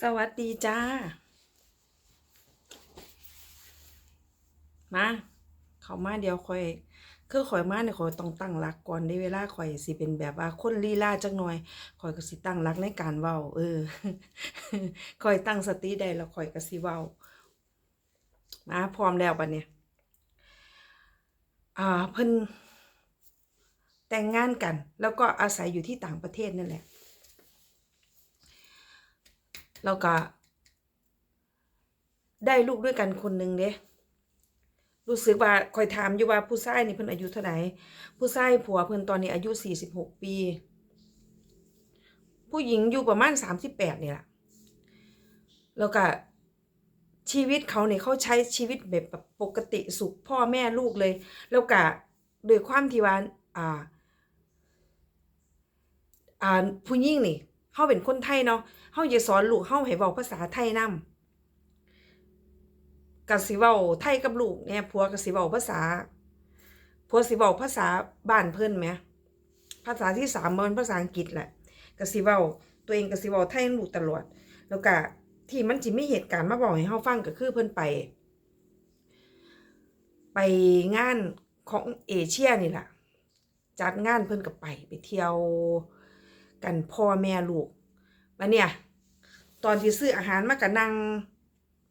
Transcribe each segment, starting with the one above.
สวัสดีจ้า มาเขามาเดี๋ยวคอยคือข่อยมาเนี่ยข่อยต้องตั้งหลักก่อนได้เวลาข่อยสิเป็นแบบว่าคนลีลาจักหน่อยข่อยก็สิตั้งหลักในการเว้า เออข่อยตั้งสติได้แล้วข่อยก็สิเว้ามาพร้อมแล้วบัดเนี่ยอ่าเพิ่นแต่งงานกัน แล้วก็อาศัยอยู่ที่ต่างประเทศนั่นแหละ แล้วก็ ได้ลูกด้วยกันคนหนึ่งเด้รู้สึกว่าคอยถามอยู่ว่าผู้ชายนี่เพิ่นอายุเท่าไหร่ผู้ชายผัวเพิ่นตอนนี้อายุสี่สิบหกปี ผู้หญิงอยู่ประมาณสามสิบแปดนี่แหละแล้วก็ชีวิตเขาเนี่ยเขาใช้ชีวิตแบบปกติสุขพ่อแม่ลูกเลย แล้วก็โดยความที่ว่าอ่าอ่าผู้หญิงนี่ เฮาเป็นคนไทยเนาะเฮาจะสอนลูกเฮาให้เว้าภาษาไทยนำก็สิเว้าไทยกับลูกเนี่ยผัวก็สิเว้าภาษาผัวสิเว้าภาษาบ้านเพิ่นแหมภาษาที่สามมันภาษาอังกฤษแหละก็สิเว้าตัวเองก็สิเว้าไทยลูกตลอดแล้วก็ที่มันสิมีเหตุการณ์มาบอกให้เฮาฟังก็คือเพิ่นไป ไปงานของเอเชียนี่แหละจัดงานเพิ่นก็ไปไปเที่ยว กันพ่อแม่ลูกมาเนี่ย ตอนที่ซื้ออาหารมากับนาง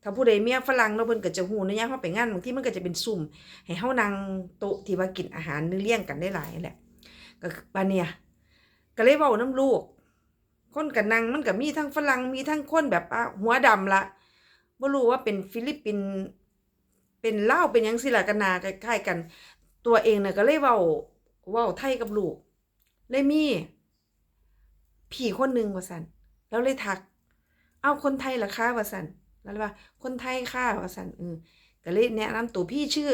ถ้าผู้ใดเมียฝรั่งเนาะเพิ่นก็จะฮู้นะยามเฮาไปงานบางทีมันก็จะเป็นซุ่มให้เฮานั่งโต๊ะที่ว่ากินอาหารเลี้ยงกันได้หลายแหละก็คือบัดเนี่ยก็เลยเว้านํลูก คนก็นั่งมันก็มีทั้งฝรั่งมีทั้งคนแบบอะหัวดำละบ่รู้ว่าเป็นฟิลิปปินเป็นเลาเป็นยังสิล่ะกันนาคล้ายๆกัน ตัวเองน่ะก็เลยเว้าเว้าไทยกับลูกเลยมี ผีคนหนึ่งว่าสันแล้วเลยทัก เอาคนไทยเหรอคะว่าสันแล้วเลยว่า คนไทยค่ะว่าสันเออก็เลยแนะนำตัวพี่ชื่อ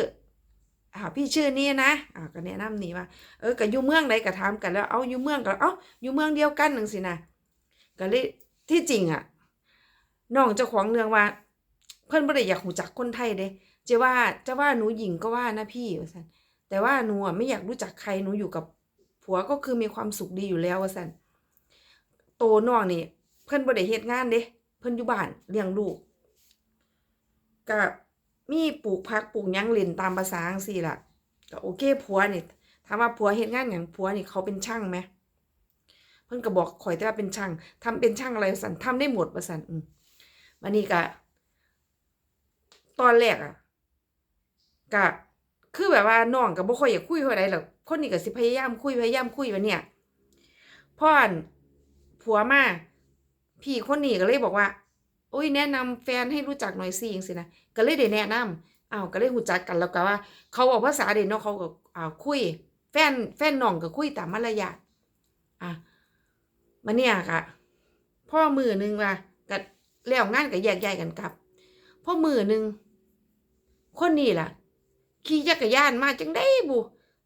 อ่าพี่ชื่อนี่นะอ่าก็แนะนำนี่ว่าเออก็อยู่เมืองใดก็ถามกันแล้วเอาอยู่เมืองก็เอ้าอยู่เมืองเดียวกันหนึ่งสินะก็เลยที่จริงอะน้องเจ้าของเรื่องว่า เพื่อนบ่ได้อยากหูจักคนไทยเด้จะว่าจะว่าหนูหญิงก็ว่านะพี่ว่าสันแต่ว่าหนูอะไม่อยากรู้จักใครหนูอยู่กับผัวก็คือมีความสุขดีอยู่แล้วว่าสัน โตน้องนี่ เพิ่นบ่ได้เฮ็ดงานเด้ เพิ่นอยู่บ้านเลี้ยงลูกก็มีปลูกผักปลูกหยังเล่นตามภาษาจังซี่ล่ะก็โอเคผัวนี่ถามว่าผัวเฮ็ดงานหยังผัวนี่เขาเป็นช่างไหมเพิ่นก็บอกข่อยแต่ว่าเป็นช่างทำเป็นช่างอะไรว่าซั่นทำได้หมดว่าซั่นอืมวันนี้ก็ตอนแรกอะก็คือแบบว่าน้องก็บ่ค่อยอยากคุยเท่าใดหรอกคนนี้ก็สิพยายามคุยพยายามคุยว่าเนี่ยพ่อน ผัวมาพี่คนนี้ก็เลยบอกว่าโอ้ยแนะนำแฟนให้รู้จักหน่อยสิจังซี่นะก็เลยได้แนะนำอ้าวก็เลยรู้จักกันแล้วก็ว่า เขาบอกภาษาเด่นเนาะเขาก็อ่าวคุย แฟนแฟนน้องก็คุยตามมารยาทอะมาเนี่ยค่ะพ่อมือหนึงว่าก็แล้วงานก็แยกย้ายกันกลับพ่อมือหนึงคนนี้ล่ะ ขี่จักรยานมาจังได้บุ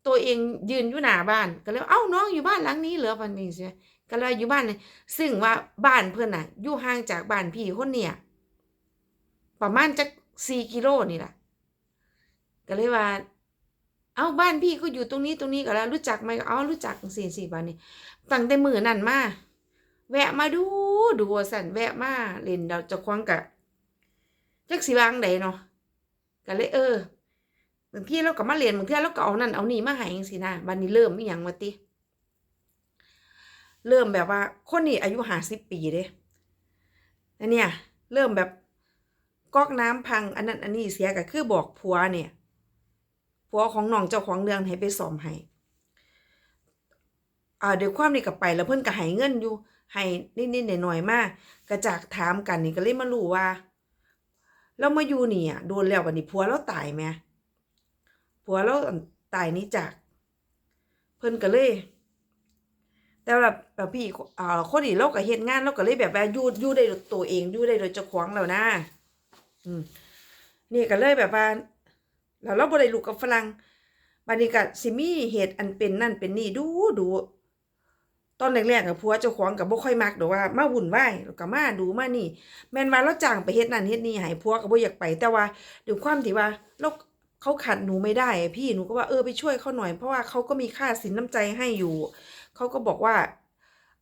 ตัวเองยืนอยู่หน้าบ้าน ก็เลยว่าเอ้าน้องอยู่บ้านหลังนี้เหรอวันนี้ใช่ ก็เลยอยู่บ้านเลยซึ่งว่าบ้านเพื่อนน่ะอยู่ห่างจากบ้านพี่คนเนี่ยประมาณจักสี่กิโลนี่แหละก็เลยว่า เอาบ้านพี่ก็อยู่ตรงนี้ตรงนี้ก็แล้ว รู้จักไหมเอารู้จักสี่สี่บ้านนี้ตั้งแต่มือนั่นมาแวะมาดูดูสันแวะมาเล่นเราจะคว้างกะจักสีวางใดเนาะก็เลยเออบางทีเราก็มาเรียนบางทีเราก็เอานั่นเอานี่มาห้จังซี่นะบัดนี้เริ่มอีหยังวะติ เริ่มแบบว่าคนนี้อายุห้าสิบปีเด้อันเนี้ยเริ่มแบบก๊อกน้ำพังอันนั้นอันนี้เสียก็คือบอกผัวเนี่ยผัวของน้องเจ้าของเรื่องให้ไปซ่อมให้อ่าเดี๋ยวความนี่ก็ไปแล้วเพิ่นก็ให้เงินอยู่ให้นิดๆหน่อยๆมากก็จากถามกันนี่ก็เลยมารู้ว่าเรามาอยู่นี่อะโดนแล้วบัดนี้ผัวเราตายไหมผัวเราตายนี้จาก เพิ่นก็เลย แต่แบบแบบพี่อ่าคนนี้เราก็เฮ็ดงานเราก็เลยแบบว่ายู่ยู่ได้ด้วยตัวเองยู่ได้โดยเจ้าของแล้วนะ อืมนี่ก็เลยแบบว่าแล้วเราบ่ได้ลูกกับฝรั่งบัดนี้ก็สิมีเหตุอันเป็นนั่นเป็นนี่ดูดูตอนแรกๆกับผัวเจ้าของก็บ่ค่อยมักดอกว่ามาวุ่นวายแล้วก็มาดูมานี่ แม่นว่าเราจ้างไปเฮ็ดนั่นเฮ็ดนี่ให้ผัวก็บ่อยากไป แต่ว่าด้วยความที่ว่าเราเขาขัดหนูไม่ได้ พี่หนูก็ว่าเออไปช่วยเขาหน่อยเพราะว่าเขาก็มีค่าสินน้ำใจให้อยู่ เขาก็บอกว่า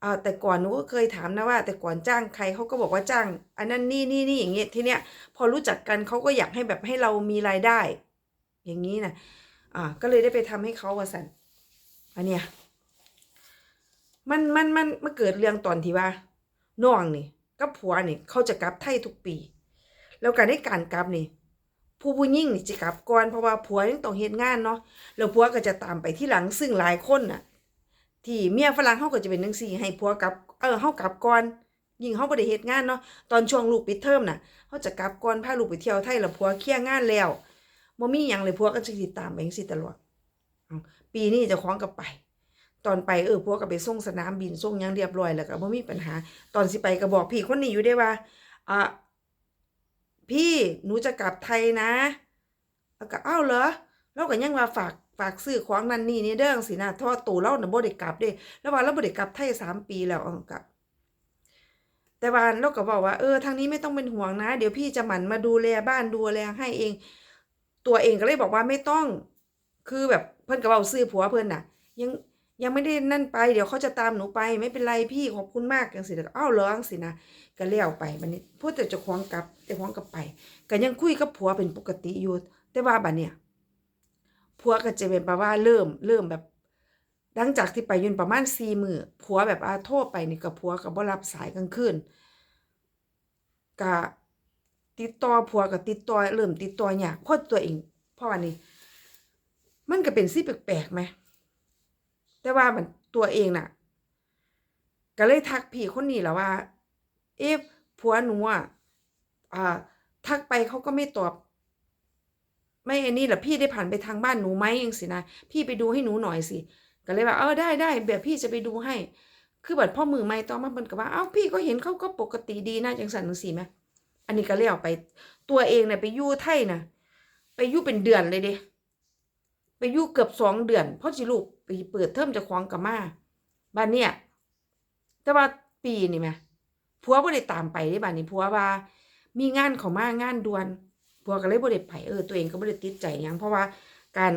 อ่าแต่ก่อนหนูก็เคยถามนะว่า แต่ก่อนจ้างใครเขาก็บอกว่าจ้าง อันนั้นนี่นี่นี่อย่างเงี้ยทีเนี้ยพอรู้จักกันเขาก็อยากให้แบบให้เรามีรายได้ อย่างนี้นะอ่าก็เลยได้ไปทำให้เขาว่าสันอันเนี้ยมันมันมันมาเกิดเรื่องตอนที่ว่าน้องนี่กับผัวนี่เขาจะกลับไทยทุกปี แล้วการได้การกลับนี่ผู้ผู้ยิ่งนี่จะกลับก่อนเพราะว่าผัวยังต้องเฮ็ดงานเนาะแล้วผัวก็จะตามไปที่หลังซึ่งหลายคนน่ะ ที่เมียฝรั่งเขาก็จะเป็นจังซี่ให้ผัวกลับเออเฮากลับก่อนยิ่งเขาบ่ได้เฮ็ดงานเนาะตอนช่วงลูกปิดเทอมน่ะเขาจะกลับก่อนพาลูกไปเที่ยวไทยแล้วผัวเคลียร์งานแล้วบ่มีหยังเลยผัวก็จะติดตามไปจังซี่ตลอดปีนี้จะคล้องกับไป ตอนไปเออผัวก็ไปส่งสนามบินส่งยังเรียบร้อยแล้วก็บ่มีปัญหา ตอนสิไปก็บอกพี่คนนี้อยู่ได้ว่าอะพี่หนูจะกลับไทยนะแล้วก็อ้าวเหรอเราก็ยังว่าฝาก ฝากซื้อของนั่นนี่นี่เด้ออังสินะเพราะว่าตัวเราน่ะบ่ได้กลับเด้แล้วว่าเราบ่ได้กลับไทยสามปีแล้วเอกับแต่ว่าเราก็บอกว่าเออทางนี้ไม่ต้องเป็นห่วงนะ เดี๋ยวพี่จะหมั่นมาดูแลบ้านดูแลให้เอง ตัวเองก็เลยบอกว่าไม่ต้อง คือแบบเพิ่อนก็เว้าซื้อผัวเพิ่อนน่ะ ยังยังไม่ได้นั่นไปเดี๋ยวเขาจะตามหนูไปไม่เป็นไรพี่ขอบคุณมากจังซี่แล้วก็อ้าวเหรอจังซี่นะก็แล้วไปบัดนี้พูดแต่เจ้าของกลับเจ้าของกลับไปก็ยังคุยกับผัวเป็นปกติอยู่แต่ว่าบัดเนี่ย ผัวก็จะเป็นแบบว่าเริ่มเริ่มแบบหลังจากที่ไปยืนประมาณสี่มือผัวแบบอาโทรไปนี่กับผัวกับบ่รับสายกลางคืนกะติดต่อผัวกับติดต่อเริ่มติดต่อยากเพราะตัวเองเพราะว่านี่มันก็เป็นสิแปลกๆไหมแต่ว่ามันตัวเองน่ะ ก็เลยทักพี่คนนี้และว่า เอ๊ะผัวหนูอะอ่าทักไปเขาก็ไม่ตอบ ไม่อันนี้แหละพี่ได้ผ่านไปทางบ้านหนูไหมยังสินะพี่ไปดูให้หนูหน่อยสิก็เลยว่าเออได้ได้แบบพี่จะไปดูให้ คือแบบพ่อมือไม่ต้องมาเพิ่นก็ว่าเอ้าพี่ก็เห็นเขาก็ปกติดีนะจังสันจังสีไหมอันนี้ก็เลี้ยวไป ตัวเองเนี่ยไปยู่ไทยนะไปยู่เป็นเดือนเลยเด้ไปยู่เกือบสองเดือนเพราะจิลูกไปเปิดเทอมจะคว้องกับมาบ้านเนี่ยแต่ว่าปีนี่ไหมผัวบ่ได้ตามไปได้บ้านนี้ผัวว่า มีงานเขามางานด่วน ผัวก็เลยบ่ได้ไปเออตัวเองก็บ่ได้ติดใจยังเพราะว่าการ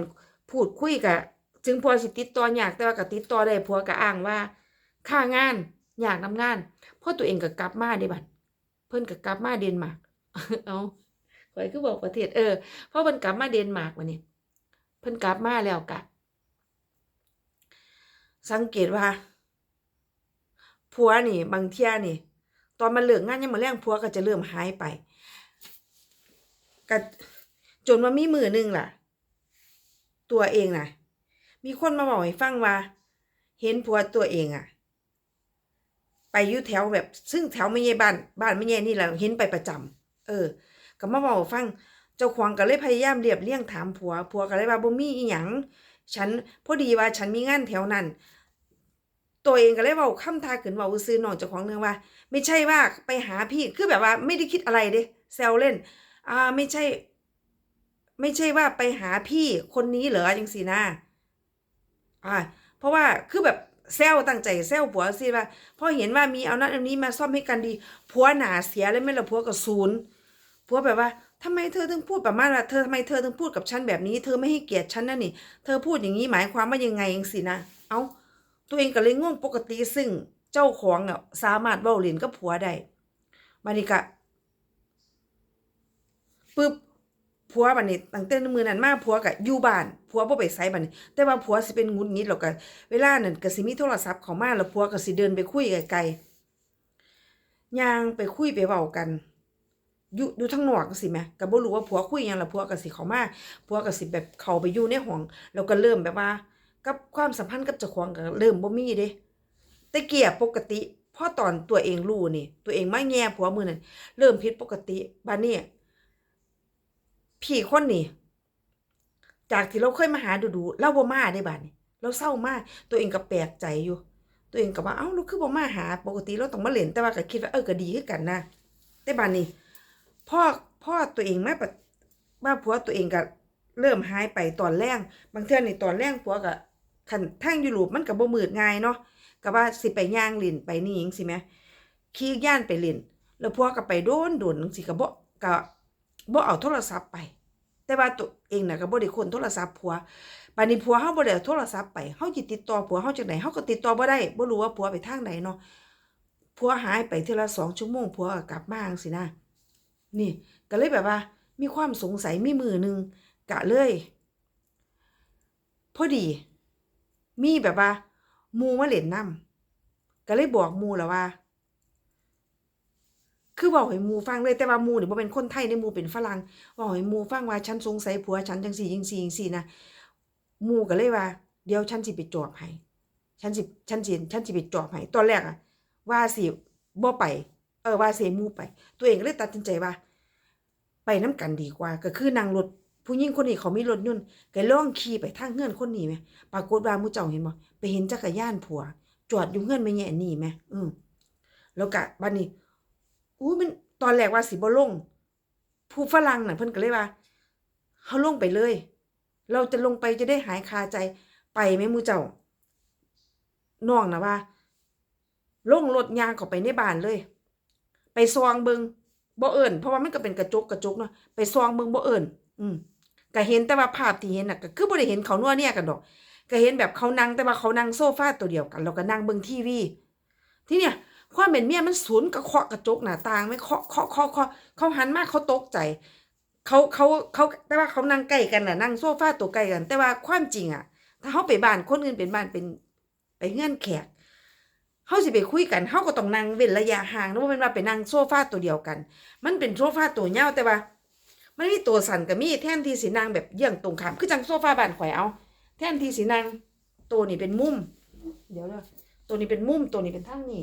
พูดคุยกับถึงผัวสิติดต่อยากแต่ว่าก็ติดต่อได้ผัวก็อ้างว่าค่างานอยากนำงานเพราะตัวเองก็กลับมาได้บัดเพิ่นก็กลับมาเดนมาร์กเอาข่อยคือบอกประเทศเออเพราะเพิ่นกลับมาเดนมาร์กวันนี้เพิ่นกลับมาแล้วกะสังเกตว่าผัวนี่ บางเที่ยนี่ ตอนมาเลิกงานยังมาแรงผัวก็จะเริ่มหายไป ก็จนว่ามีมือหนึงล่ะ ตัวเองน่ะ มีคนมาบอกให้ฟังว่า เห็นผัวตัวเองอะไปอยู่แถวแบบ ซึ่งแถวไม่ใช่บ้าน บ้านไม่ใช่นี่แหละเห็นไปประจำเออ ก็มาบอกฟัง เจ้าของก็เลยพยายามเรียบเรียงถามผัว ผัวก็เลยว่าบ่มีอีหยังฉันพอดีว่าฉันมีงานแถวนั้น ตัวเองก็เลยว้าคำทาขึ้นว้าซื้อน้องเจ้าของเนืองว่า ไม่ใช่ว่าไปหาพี่คือแบบว่าไม่ได้คิดอะไรเด้แซวเล่น อ่าไม่ใช่ ไม่ใช่ว่าไปหาพี่คนนี้เหรอจังสีนะอ่าเพราะว่าคือแบบแซวตั้งใจแซวผัวสิว่าพอเห็นว่ามีเอานั้นอันนี้มาซ่อมให้กันดีผัวหนาเสียเลยไม่ละผัวก็ศูนย์ผัวแบบว่าทำไมเธอถึงพูดประมาณว่าเธอทำไมเธอถึงพูดกับฉันแบบนี้ เธอไม่ให้เกียรติฉันนะนี่ เธอพูดอย่างนี้หมายความว่ายังไงเองสินะ เอาตัวเองก็เลยง่วงปกติซึ่งเจ้าของอะสามารถเว้าเล่นกับผัวได้มานิกะ ปึ๊บผัวบัดนี้ตั้งแต่มื้อนั้นมาผัวก็อยู่บ้านผัวบ่ไปไสบัดนี้ แต่ว่าผัวสิเป็นงุดงิดแล้วก็เวลานั้นก็สิมีโทรศัพท์เข้ามาแล้วผัวก็สิเดินไปคุยไกลๆย่างไปคุยไปเว้ากันอยู่อยู่ทางนอกจังซี่ก็บ่รู้ว่าผัวคุยหยังแล้วผัวก็สิเข้ามาผัวก็สิแบบเข้าไปอยู่ในห้องแล้วก็เริ่มแบบว่า กับความสัมพันธ์กับเจ้าของก็เริ่มบ่มีเด้แต่เกียปกติพอตอนตัวเองรู้นี่ ตัวเองมาแย่ผัวมือนั้นเริ่มผิดปกติบัดนี้ พี่คนนี่ จากที่เราเคยมาหาดูๆเราบ่มาได้บัดนี้เราเศร้ามากตัวเองก็แปลกใจอยู่ ตัวเองก็ว่าเอ้าเราคือบ่มาหา ปกติเราต้องมาเล่นแต่ว่าก็คิดว่าเออก็ดีคือกันนะแต่บัดนี้พ่อพ่อตัวเองมาปะว่าผัวตัวเองก็เริ่มหายไปตอนแรงบางเทื่อนี่ตอนแรงผัวก็คันทางยุโรปมันก็บ่มืดง่ายเนาะก็ว่าสิไปย่างเล่นไปนี่จังซี่แหมขี่ย่านไปเล่นแล้วผัวก็ไปโดนโดนจังซี่ก็บ่ก็ บ่เอาโทรศัพท์ไป แต่ว่าตัวเองน่ะก็บ่ได้คนโทรศัพท์ผัวบัดนี้ผัวเฮาบ่ได้เอาโทรศัพท์ไปเฮาสิติดต่อผัวเฮาจังไดเฮาก็ติดต่อบ่ได้บ่รู้ว่าผัวไปทางใดเนาะผัวหายไปเทื่อละสองชั่วโมงผัวก็กลับมาจังซี่นะ นี่ก็เลยแบบว่า มีความสงสัยมีมือหนึงกะเลยพอดี มีแบบว่ามูมาเล่นนํก็เลยบอกมูแล้วว่า คือบอกให้หมูฟังเลยแต่ว่าหมู่นี่บ่เป็นคนไทยในหมูเป็นฝรั่งบอกให้หมูฟังว่าฉันสงสัยผัวฉันจังซี่จังซี่จังซี่นะหมูก็เลยว่า เดี๋ยวฉันสิไปจอบให้ฉันสิฉันสิฉันสิไปจอบให้ตอนแรกอะว่าสิบ่ไป เออว่าสิให้หมู่ไป ตัวเองก็เลยตัดสินใจว่า ไปน้กันดีกว่า ก็คือนั่งรถผู้หญิงคนนี้เขามีรถยนต์ก็ล่องขี่ไปทางเฮือนคนนี้แหมปรากฏว่ามู่เจ้าเห็นบ่ไปเห็นจักรยานผัว จอดอยู่เฮือนแม่แย่นี่แหมอืมแล้วก็บัดนี้ อู้มันตอนแรกว่าสิบ่ลง ผู้ฝรั่งน่ะเพิ่นก็เลยว่าเฮาลงไปเลย เราจะลงไปจะได้หายคาใจไปแม่หมมูเจ้าน้องนะว่าลงรถยางเข้าไปในบ้านเลย ไปซองเบิงบ่เอิ้นเพราะว่ามันก็เป็นกระจกกระจกเนาะไปซองเบิงบ่เอิ้นอืมก็เห็นแต่ว่าภาพที่เห็นน่ะก็คือบ่ได้เห็นเขานัวเนี่ยกันดอก ก็เห็นแบบเขานั่งแต่ว่าเขานั่งโซฟาตัวเดียวกัน แล้วก็นั่งเบิงทีวี ที่เนี่ย ความเป็นเมียมันศูนกับเคาะกระจกหน้าต่างไม่เคาะเคาะเคาะเคาะเขาหันมาเขาตกใจเขาเขาเขาแต่ว่าเขานั่งใกล้กันน่ะนั่งโซฟาตัวใกล้กัน แต่ว่าความจริงอะ ถ้าเขาไปบ้านคนอื่นเป็นบ้านเป็นไปเงื่อนแขกเขาสิไปคุยกันเขาก็ต้องนั่งเว้นระยะห่างนะว่าเป็นว่าไปนั่งโซฟาตัวเดียวกัน มันเป็นโซฟาตัวยาวแต่ว่า มันมีตัวสั่นกับมีแท่นที่สีนางแบบเยี่ยงตรงข้ามคือจังโซฟาบ้านข่อยเอา แท่นที่สีนางตัวนี้เป็นมุม เดี๋ยวเด้อตัวนี้เป็นมุมตัวนี้เป็นทางนี้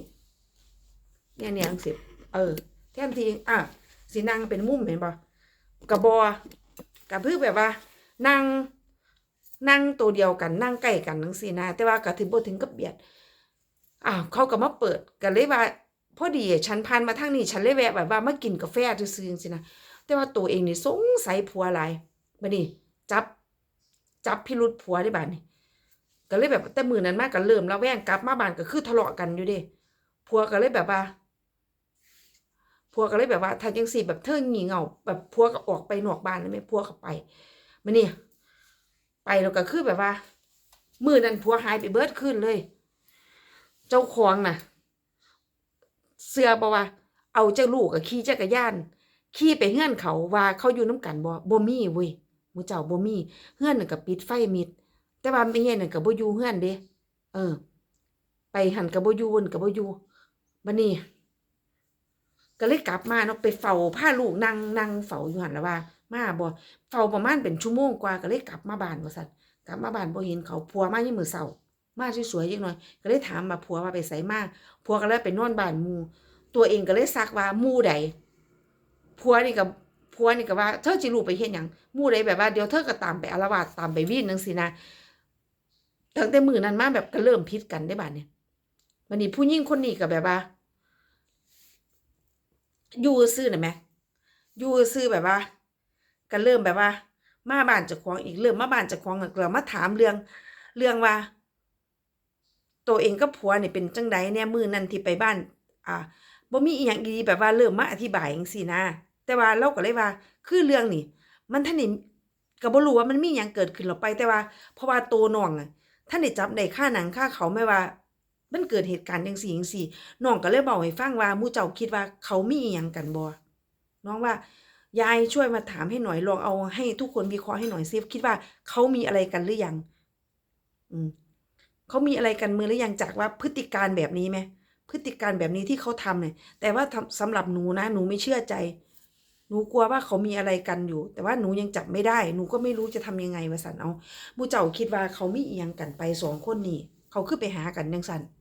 เนี่ยเนี่ยจังสิเออแทนที่อะสีนางเป็นมุมเห็นปะกระบอกระพือแบบว่า นั่งนั่งตัวเดียวกันนั่งใกล้กันนังสีนะแต่ว่ากระถึงบ่ถึงกับเบียดอ้าวเขาก็มาเปิดกันเลยว่าพอดีฉันผ่านมาทางนี้ฉันเลยแวะแบบว่ามากินกาแฟซื่อๆจังซี่นะแต่ว่าตัวเองนี่สงสัยผัวหลายบัดนี้จับจับพิรุษผัวได้บาดนี้ก็เลยแบบแต่มือนั้นมากก็เริ่มระแวงกลับมาบ้านก็คือทะเลาะกันอยู่เด้ผัวก็เลยแบบว่า ผัวก็เลยแบบว่าถ้าจังสี่แบบเธอหงีเงาแบบผัวก็ออกไปนอกบ้านเลยไหมผัวก็ไปมาเนี่ยไปแล้วก็คือแบบว่ามือนั้นผัวหายไปเบิดขึ้นเลย เจ้าของน่ะ เสื้อบอกว่า เอาเจ้าลูกกับขี่จักรยานขี่ไปเฮือนเขาว่าเขาอยู่น้ำกันบ่บ่มีเว้ยมูเจ้าบ่มีเฮือนนั่นก็ปิดไฟมิด แต่ว่าไม่เฮ็ดนั่นก็บ่อยู่เฮือนเด้เออ ไปหันก็บ่อยู่วนก็บ่อยู่บัดนี้ ก็เลยกลับมาเนาะไปเฝ้าผ้าลูกนั่งนั่งเฝ้าอยู่หันแล้วว่า มาบ่เฝ้าประมาณเป็นชั่วโมงกว่าก็เลยกลับมาบ้านว่าซั่นกลับมาบ้านบ่เห็นเขาผัวมายังมื้อเช้ามาสวยๆจังหน่อย ก็เลยถามมาผัวว่าไปไสมาผัวก็เลยไปนอนบ้านมู ตัวเองก็เลยซักว่ามูใดผัวนี่ก็ผัวนี่ก็ว่าเธอสิรู้ไปเฮ็ดหยังมูใดแบบว่าเดี๋ยวเธอก็ตามไปอาละวาดตามไปวีนจังซี่นะตั้งแต่มือนั้นมาแบบก็เริ่มผิดกันได้บัดเนี่ยบัดนี้ผู้หญิงคนนี้ก็แบบว่า อยู่ซื่อน่ะแหมอยู่ซื่อแบบว่าก็เริ่มแบบว่า มาบ้านจ้าของอีกเริ่มมาบ้านจ้าของแล้วก็มาถามเรื่อง เรื่องว่า ตัวเองกับผัวเนี่ยเป็นจังใดเนี่ยมือนั้นที่ไปบ้าน อ่าบ่มีอีหยังดีแบบว่าเริ่มมาอธิบายจังซี่นะแต่ว่าเราก็เลยว่า คือเรื่องนี่มันท่านนี่ก็บ่รู้ว่ามันมีหยังเกิดขึ้นหรอไปแต่ว่าเพราะว่าโตน้องอะท่านได้จับได้ค่าหนังค่าเขาแม่ว่า มันเกิดเหตุการณ์จังซี่จังซี่น้องก็เลยบอกให้ฟังว่ามู่เจ้าคิดว่าเขามีอีหยังกันบ่น้องว่ายายช่วยมาถามให้หน่อยลองเอาให้ทุกคนวิเคราะห์ให้หน่อยซิคิดว่าเขามีอะไรกันหรือยัง อืมเขามีอะไรกันมือหรือยังจากว่าพฤติการแบบนี้ไหมพฤติการแบบนี้ที่เขาทำเนี่ย แต่ว่าทำสำหรับหนูนะหนูไม่เชื่อใจ หนูกลัวว่าเขามีอะไรกันอยู่ แต่ว่าหนูยังจับไม่ได้ หนูก็ไม่รู้จะทำยังไงวะสันเอามูเจ้าคิดว่าเขามีเอียงกันไปสองคนนี่เขาคือไปหากันยังสันอ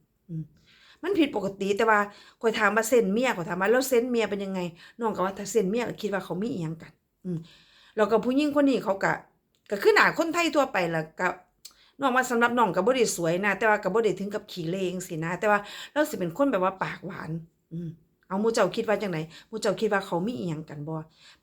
มันผิดปกติแต่ว่าคอยถามว่าเส้นเมียขอยถามว่าแล้วเส้นเมียเป็นยังไงน้องก็ว่าถ้าเส้นเมียก็คิดว่าเขามีอียงกัน อืมแล้วก็ผู้หญิงคนนี้เขาก็ก็คือหนาคนไทยทั่วไปล่ะก็น้องว่าสำหรับน้องก็บ่ได้สวยนะแต่ว่าก็บ่ได้ถึงกับขี้เลงสินะ แต่ว่าเราสิเป็นคนแบบว่าปากหวาน อืมเอามูเจ้าคิดว่าจังไดหมู่เจ้าคิดว่าเขามีอียงกันบ่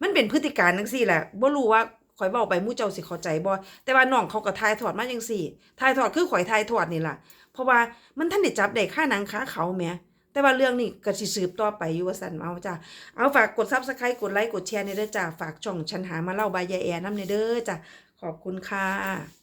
มันเป็นพฤติการจังซี่แหละบ่รู้ว่าข่อยเว้าไปมูเจ้าสิเข้าใจบ่แต่ว่าน้องเขาก็ถ่ายทอดมาจังซี่ถ่ายทอดคือข่อยถ่ายทอดนี่ล่ะ เพราะว่ามันท่านได้จับได้ค่าหนังค้าเขาแหมแต่ว่าเรื่องนี้ก็สิสืบต่อไปอยู่ว่าสันเอาจ้ะเอาฝากกดซับสไครต์กดไลค์กดแชร์ในเด้อจ้ะฝากช่องฉันหามาเล่าบายยายแอน้ำในเด้อจ้ะขอบคุณค่ะ